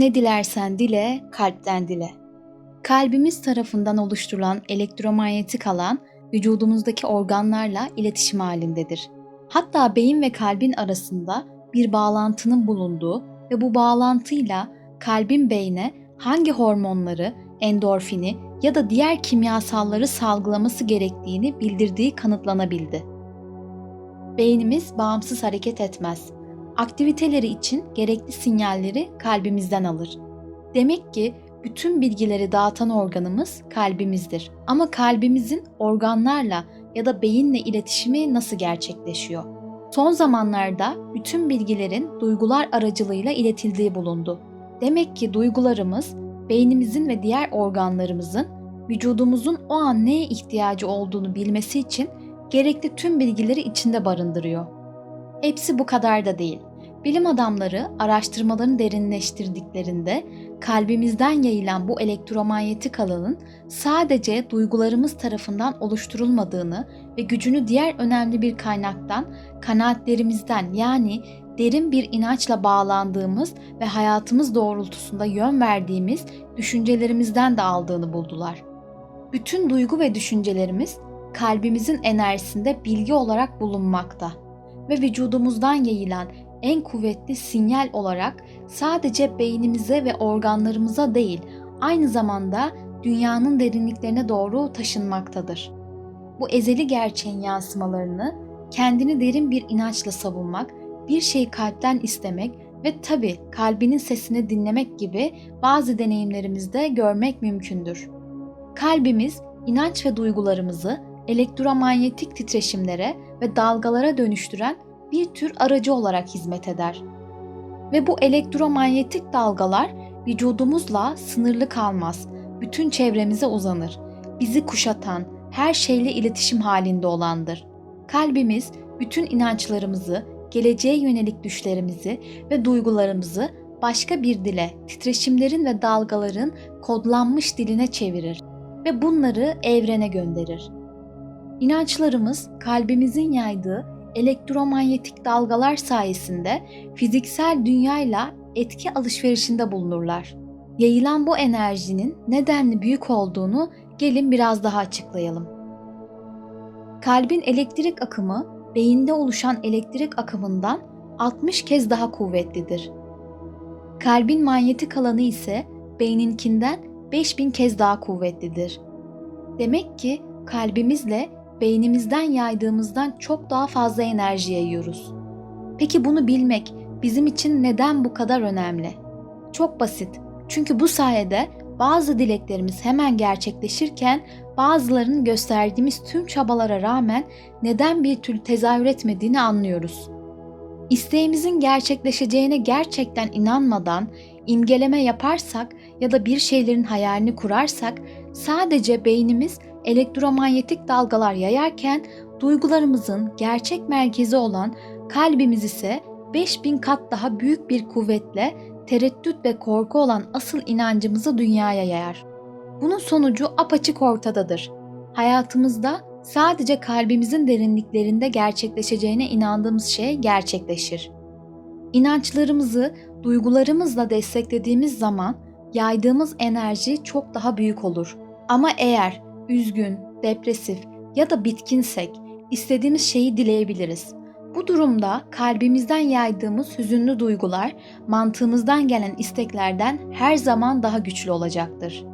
Ne dilersen dile, kalpten dile. Kalbimiz tarafından oluşturulan elektromanyetik alan vücudumuzdaki organlarla iletişim halindedir. Hatta beyin ve kalbin arasında bir bağlantının bulunduğu ve bu bağlantıyla kalbin beyne hangi hormonları, endorfini ya da diğer kimyasalları salgılaması gerektiğini bildirdiği kanıtlanabildi. Beynimiz bağımsız hareket etmez. Aktiviteleri için gerekli sinyalleri kalbimizden alır. Demek ki bütün bilgileri dağıtan organımız kalbimizdir. Ama kalbimizin organlarla ya da beyinle iletişimi nasıl gerçekleşiyor? Son zamanlarda bütün bilgilerin duygular aracılığıyla iletildiği bulundu. Demek ki duygularımız beynimizin ve diğer organlarımızın vücudumuzun o an neye ihtiyacı olduğunu bilmesi için gerekli tüm bilgileri içinde barındırıyor. Hepsi bu kadar da değil. Bilim adamları araştırmalarını derinleştirdiklerinde kalbimizden yayılan bu elektromanyetik alanın sadece duygularımız tarafından oluşturulmadığını ve gücünü diğer önemli bir kaynaktan, kanaatlerimizden yani derin bir inançla bağlandığımız ve hayatımız doğrultusunda yön verdiğimiz düşüncelerimizden de aldığını buldular. Bütün duygu ve düşüncelerimiz kalbimizin enerjisinde bilgi olarak bulunmakta ve vücudumuzdan yayılan en kuvvetli sinyal olarak sadece beynimize ve organlarımıza değil, aynı zamanda dünyanın derinliklerine doğru taşınmaktadır. Bu ezeli gerçeğin yansımalarını kendini derin bir inançla savunmak, bir şeyi kalpten istemek ve tabi kalbinin sesini dinlemek gibi bazı deneyimlerimizde görmek mümkündür. Kalbimiz inanç ve duygularımızı elektromanyetik titreşimlere ve dalgalara dönüştüren bir tür aracı olarak hizmet eder. Ve bu elektromanyetik dalgalar vücudumuzla sınırlı kalmaz, bütün çevremize uzanır. Bizi kuşatan, her şeyle iletişim halinde olandır. Kalbimiz bütün inançlarımızı, geleceğe yönelik düşlerimizi ve duygularımızı başka bir dile, titreşimlerin ve dalgaların kodlanmış diline çevirir ve bunları evrene gönderir. İnançlarımız kalbimizin yaydığı elektromanyetik dalgalar sayesinde fiziksel dünyayla etki alışverişinde bulunurlar. Yayılan bu enerjinin nedenli büyük olduğunu gelin biraz daha açıklayalım. Kalbin elektrik akımı beyinde oluşan elektrik akımından 60 kez daha kuvvetlidir. Kalbin manyetik alanı ise beyninkinden 5000 kez daha kuvvetlidir. Demek ki kalbimizle beynimizden yaydığımızdan çok daha fazla enerji yayıyoruz. Peki bunu bilmek bizim için neden bu kadar önemli? Çok basit. Çünkü bu sayede bazı dileklerimiz hemen gerçekleşirken bazılarının gösterdiğimiz tüm çabalara rağmen neden bir türlü tezahür etmediğini anlıyoruz. İsteğimizin gerçekleşeceğine gerçekten inanmadan imgeleme yaparsak ya da bir şeylerin hayalini kurarsak sadece beynimiz elektromanyetik dalgalar yayarken duygularımızın gerçek merkezi olan kalbimiz ise 5000 kat daha büyük bir kuvvetle tereddüt ve korku olan asıl inancımızı dünyaya yayar. Bunun sonucu apaçık ortadadır. Hayatımızda sadece kalbimizin derinliklerinde gerçekleşeceğine inandığımız şey gerçekleşir. İnançlarımızı duygularımızla desteklediğimiz zaman yaydığımız enerji çok daha büyük olur. Ama eğer üzgün, depresif ya da bitkinsek istediğimiz şeyi dileyebiliriz. Bu durumda kalbimizden yaydığımız hüzünlü duygular mantığımızdan gelen isteklerden her zaman daha güçlü olacaktır.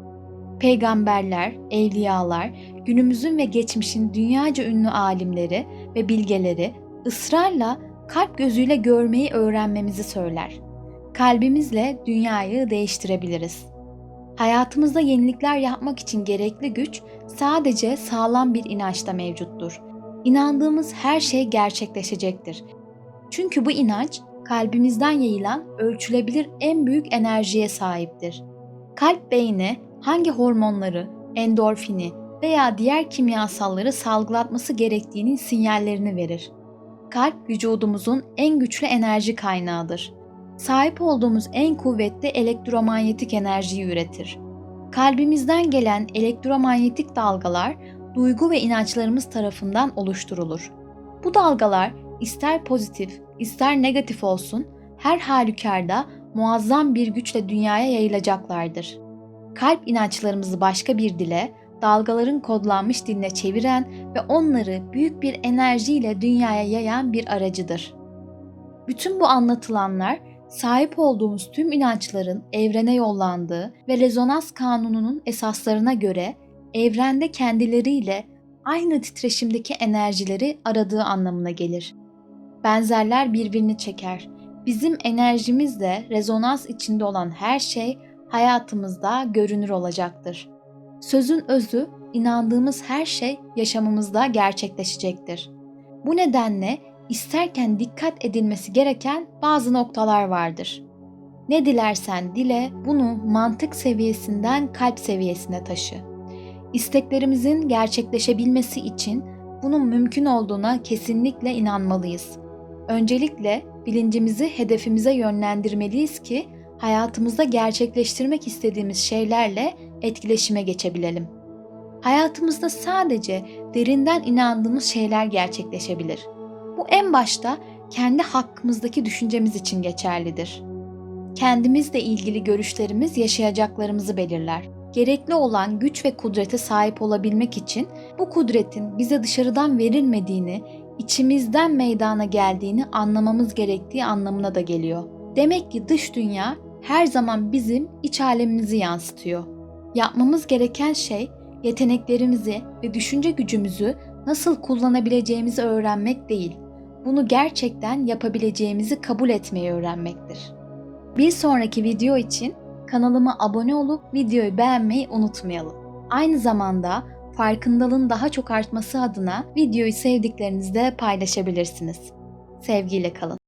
Peygamberler, evliyalar, günümüzün ve geçmişin dünyaca ünlü alimleri ve bilgeleri ısrarla kalp gözüyle görmeyi öğrenmemizi söyler. Kalbimizle dünyayı değiştirebiliriz. Hayatımızda yenilikler yapmak için gerekli güç sadece sağlam bir inançta mevcuttur. İnandığımız her şey gerçekleşecektir. Çünkü bu inanç kalbimizden yayılan ölçülebilir en büyük enerjiye sahiptir. Kalp beyni hangi hormonları, endorfini veya diğer kimyasalları salgılatması gerektiğinin sinyallerini verir. Kalp vücudumuzun en güçlü enerji kaynağıdır. Sahip olduğumuz en kuvvetli elektromanyetik enerjiyi üretir. Kalbimizden gelen elektromanyetik dalgalar duygu ve inançlarımız tarafından oluşturulur. Bu dalgalar ister pozitif, ister negatif olsun her halükarda muazzam bir güçle dünyaya yayılacaklardır. Kalp inançlarımızı başka bir dile, dalgaların kodlanmış diline çeviren ve onları büyük bir enerjiyle dünyaya yayan bir aracıdır. Bütün bu anlatılanlar sahip olduğumuz tüm inançların evrene yollandığı ve rezonans kanununun esaslarına göre evrende kendileriyle aynı titreşimdeki enerjileri aradığı anlamına gelir. Benzerler birbirini çeker. Bizim enerjimizle rezonans içinde olan her şey hayatımızda görünür olacaktır. Sözün özü, inandığımız her şey yaşamımızda gerçekleşecektir. Bu nedenle isterken dikkat edilmesi gereken bazı noktalar vardır. Ne dilersen dile, bunu mantık seviyesinden kalp seviyesine taşı. İsteklerimizin gerçekleşebilmesi için bunun mümkün olduğuna kesinlikle inanmalıyız. Öncelikle bilincimizi hedefimize yönlendirmeliyiz ki hayatımızda gerçekleştirmek istediğimiz şeylerle etkileşime geçebilelim. Hayatımızda sadece derinden inandığımız şeyler gerçekleşebilir. En başta kendi hakkımızdaki düşüncemiz için geçerlidir. Kendimizle ilgili görüşlerimiz yaşayacaklarımızı belirler. Gerekli olan güç ve kudrete sahip olabilmek için bu kudretin bize dışarıdan verilmediğini, içimizden meydana geldiğini anlamamız gerektiği anlamına da geliyor. Demek ki dış dünya her zaman bizim iç alemimizi yansıtıyor. Yapmamız gereken şey yeteneklerimizi ve düşünce gücümüzü nasıl kullanabileceğimizi öğrenmek değil, bunu gerçekten yapabileceğimizi kabul etmeyi öğrenmektir. Bir sonraki video için kanalıma abone olup videoyu beğenmeyi unutmayalım. Aynı zamanda farkındalığın daha çok artması adına videoyu sevdiklerinizle paylaşabilirsiniz. Sevgiyle kalın.